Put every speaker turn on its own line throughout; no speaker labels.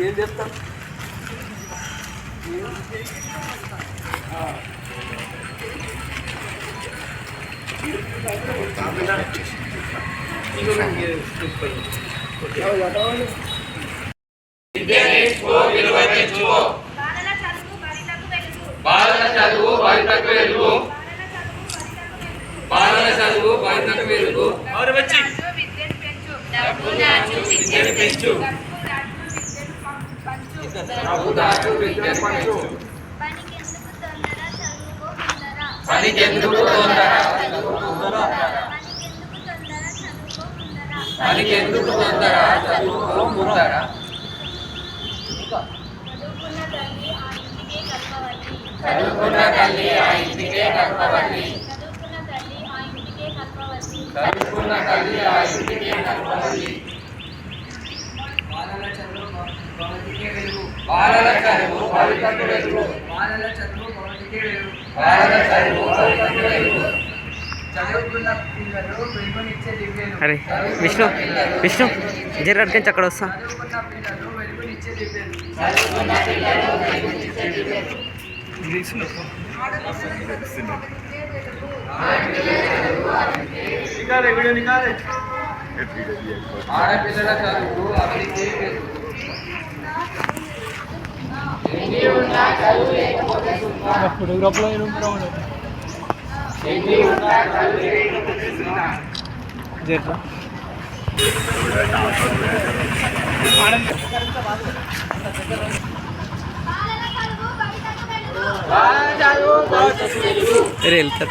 ఏం చెప్తాం
బాలల చదువు బడిలకు వెలుగు.
బాలల చదువు భవితకు వెలుగు. బాలల చదువు
విద్యను పెంచు.
పనికెందుకు తొందర?
తొందర? చదువుకో ముందర
చదువుకున్న తల్లి ఆ ఇంటికే కల్పవల్లి
చదువుకున్న తల్లి ఆ ఇంటికే కల్పవల్లి
చదువుకున్న తల్లి ఆ ఇంటికే కల్పవల్లి
బాలల చదువు భగవతికే వెలుగు
బాలల చదువు
చదువుకున్న పిల్లలు వెలుగునిచ్చే దివ్యలు
అరే విష్ణు విష్ణు జరగడానికి అక్కడ వస్తా.
చదువుకున్న పిల్లలు వెలుగునిచ్చే దివ్యలు
చదువుకున్న పిల్లలు వెలుగునిచ్చే దివ్యలు
ఆడపిల్లల చదువు అభివృద్ధి
ఉన్నా చదువు ఫోటోగ్రాఫ్లో సున్నా ఎన్ని
జర్రా వెళ్తారు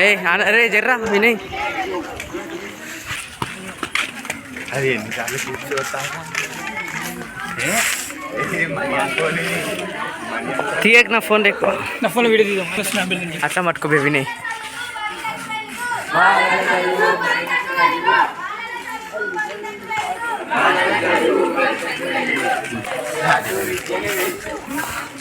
ఏ అరే జర్రా వినయ్
అది ఎన్నిసార్లు కూర్చోతాము
తీయక నా ఫోన్ ఎక్కువ
నా ఫోన్ వీడియో తీద్దాం
అట్లా పట్టుకోబే వినయ్
Yeah, dude.